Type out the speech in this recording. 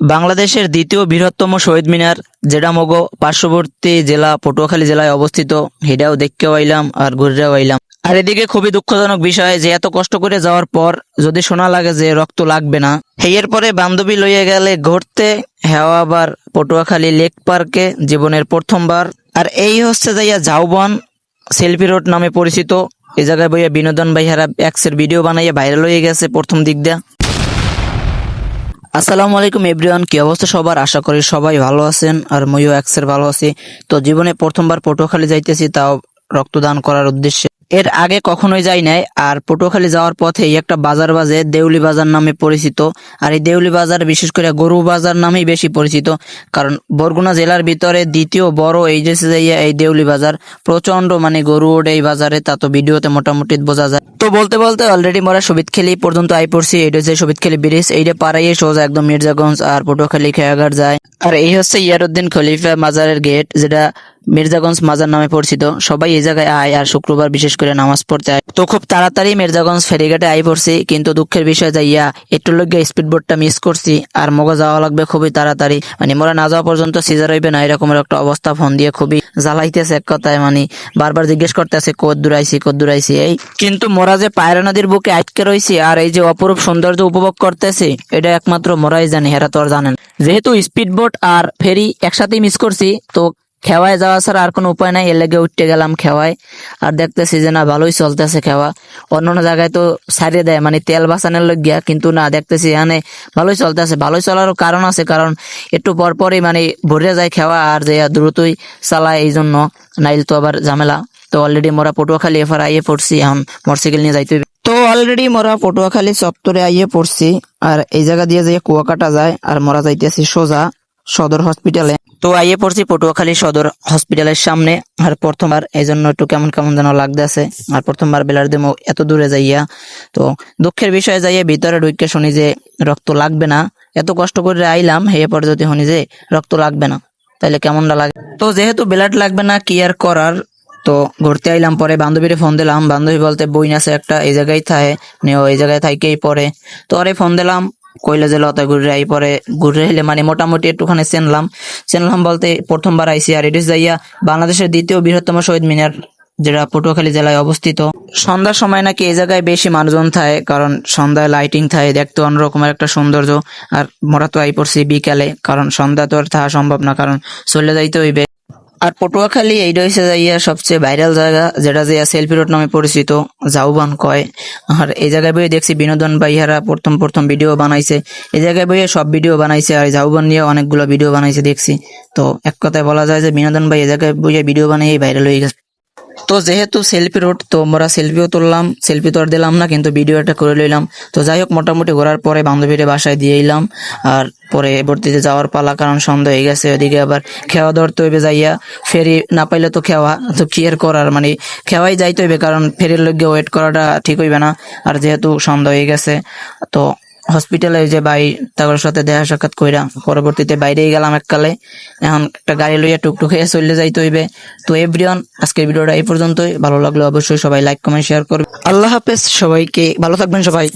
বাংলাদেশের দ্বিতীয় বৃহত্তম শহীদ মিনার যেটা মগো পার্শ্ববর্তী জেলা পটুয়াখালী জেলায় অবস্থিত। সেটাও দেখতেও আইলাম আর ঘুরেও আইলাম। আর এদিকে খুবই দুঃখজনক বিষয় যে, এত কষ্ট করে যাওয়ার পর যদি শোনা লাগে যে, রক্ত লাগবে না। হেয়ের পরে বান্ধবী লইয়া গেলে ঘুরতে হেওয়া আবার পটুয়াখালী লেক পার্কে জীবনের প্রথমবার। আর এই হচ্ছে যাইয়া ঝাউবন, সেলফি রোড নামে পরিচিত। এই জায়গায় বইয়া বিনোদন ভাইহারা এক্সের ভিডিও বানাইয়া ভাইরাল হয়ে গেছে প্রথম দিক দিয়া। আসসালামু আলাইকুম, এভরিওয়ান। কি অবস্থা সবার? আশা করি সবাই ভালো আছেন আর ময়ও এক্সের ভালো আছি। তো জীবনে প্রথমবার পটুয়াখালী যাইতেছি, তাও রক্তদান করার উদ্দেশ্যে। এর আগে কখনোই যাই নাই, আর পটুয়াখালী যাওয়ার পথে একটা বাজার বাজে দেউলি বাজার নামে পরিচিত। আর এই দেউলি বাজার বিশেষ করে গরু বাজার নামেই বেশি পরিচিত, কারণ বরগুনা জেলার ভিতরে দ্বিতীয় বড় এই যে এই দেউলি বাজার প্রচণ্ড মানে গরু ওঠে এই বাজারে, তা তো ভিডিওতে মোটামুটি বোঝা যায়। তো বলতে বলতে অলরেডি মোরা সবিত খেলি পর্যন্ত আই পড়ছি এটা হচ্ছে সবিত খেলি ব্রিজ, এইটা পাড়াইয়ে সোজা একদম মির্জাগঞ্জ আর পটুয়াখালী খেয়াঘাট যায়। আর এই হচ্ছে ইয়ারউদ্দিন খলিফা মাজারের গেট যেটা মির্জাগঞ্জ মাজার নামে পরিচিত। সবাই এই জায়গায় আয় আর শুক্রবার বিশেষ করে নামাজ পড়তে আয়। তো খুব তাড়াতাড়ি মির্জাগঞ্জ ফেরিঘাটে আই পড়ছি, কিন্তু দুঃখের বিষয় যাইয়া একটু লোক স্পিড বোটটা মিস করছি, আর মগা যাওয়া লাগবে খুবই তাড়াতাড়ি। মানে মোরা না যাওয়া পর্যন্ত সিজার হইবে না, এরকমের একটা অবস্থা ফোন দিয়ে খুবই জ্বালাইতেছে এক কথায় মানে বারবার জিজ্ঞেস করতেছে, কত দূর আইছি, কত দূর আইছি? এই, কিন্তু মোরা যে পায়রা নদীর বুকে আটকে রয়েছি আর এই যে অপরূপ সৌন্দর্য উপভোগ করতেছি, এটা একমাত্র মোরাই জানি হেরা তো আর জানেন যেহেতু স্পিড বোট আর ফেরি একসাথেই মিস করছি, তো খেওয়ায় যাওয়া ছাড়া আর কোনো উপায় নাই, এর লেগে উঠতে গেলাম খেওয়ায়। আর দেখতেছি যে না, ভালোই চলতেছে খেওয়া। অন্য অন্য জায়গায় তো সারিয়ে দেয় মানে তেল বাঁচানোর গিয়া কিন্তু না, দেখতেছি এখানে ভালোই চলতেছে। ভালোই চলারও কারণ আছে, কারণ একটু পরপরই মানে ভরে যায় খেওয়া আর যে দ্রুতই চালায় এই জন্য নাইল তো আবার ঝামেলা। তো অলরেডি মোরা পটুয়াখালী এফার আইয়ে পড়ছি, এখন মোটরসাইকেল নিয়ে যাইতে তো অলরেডি মোরা পটুয়াখালী চত্বরে আইয়ে পড়ছি, আর এই জায়গা দিয়ে যে কুয়াকাটা যায়, আর মোরা যাইতেছি সোজা সদর হসপিটালে তো আইয়ে পড়ছি পটুয়াখালী সদর হসপিটালের সামনে। আর প্রথমবার এই জন্য একটু কেমন কেমন যেন লাগতেছে। আর প্রথমবার বেলার দেমো এত দূরে যাইয়া, তো দুঃখের বিষয়ে যাইয়া ভিতরে ঢুকে শুনি যে রক্ত লাগবে না। এত কষ্ট করে আইলাম, হে পর যদি শুনি যে রক্ত লাগবে না। তাইলে কেমনটা লাগে? তো যেহেতু ব্লাড লাগবে না, কি আর করার? তো ঘুরতে আইলাম, পরে বান্ধবীরে ফোন দিলাম। বান্ধবী বলতে বইন আছে একটা, এই জায়গায় থাকে, নিয়ে ওই জায়গায় থাকেই পরে। তো আরে ফোন দিলাম কইলে যে লতা ঘুরে আই পরে, ঘুরে এলে মানে মোটামুটি একটুখানি চেনলাম। চেনলাম বলতে প্রথমবার আইসি আর এটি যাইয়া বাংলাদেশের দ্বিতীয় বৃহত্তম শহীদ মিনার, যেটা পটুয়াখালী জেলায় অবস্থিত। সন্ধ্যার সময় নাকি এই জায়গায় বেশি মানুষজন থাকে, কারণ সন্ধ্যায় লাইটিং থাকে, দেখতে অন্যরকমের একটা সৌন্দর্য। আর মোরা তো আই পড়ছি বিকালে, কারণ সন্ধ্যা তো আর থাকা সম্ভব না, কারণ চলে যাইতে হইবে। আর পটুয়াখালী এইটা হচ্ছে যাইয়া সবচেয়ে ভাইরাল জায়গা, যেটা যে সেলফি রোড নামে পরিচিত, জাউবান কয়। আর এই জায়গায় বইয়ে দেখছি বিনোদন ভাইয়ারা প্রথম প্রথম ভিডিও বানাইছে। এই জায়গায় বইয়ে সব ভিডিও বানাইছে আর জাউবান নিয়ে অনেকগুলো ভিডিও বানাইছে দেখছি। তো এক কথায় বলা যায় যে বিনোদন ভাই এই জায়গায় বইয়ে ভিডিও বানিয়ে ভাইরাল হয়ে গেছে। তো যেহেতু সেলফি রোড তো আমরা সেলফিও তুললাম সেলফি তো আর দিলাম না, কিন্তু ভিডিওটা করে লইলাম। তো যাই হোক, মোটামুটি ঘোরার পরে বান্ধবীরে বাসায় দিয়ে এলাম। আর পরে ভর্তিতে যাওয়ার পালা, কারণ সন্ধ্যা হয়ে গেছে ওদিকে আবার খেওয়া ধরতে হইবে যাইয়া। ফেরি না পাইলে তো খেওয়া, তো কি আর করার? মানে খেওয়াই যাইতে হইবে, কারণ ফেরির লোক ওয়েট করাটা ঠিক হইবে না। আর যেহেতু সন্ধ্যা হয়ে গেছে, তো হসপিটালে যে ভাই তার সাথে দেখা সাক্ষাৎ কইরা পরবর্তীতে বাইরেই গেলাম এককালে। এখন একটা গাড়ি লইয়া টুকটুকে চলে যাইতে হইবে। তো এভরিওয়ান আজকের ভিডিওটা এই পর্যন্তই। ভালো লাগলে অবশ্যই সবাই লাইক কমেন্ট শেয়ার করবে। আল্লাহ হাফেজ সবাইকে। ভালো থাকবেন সবাই।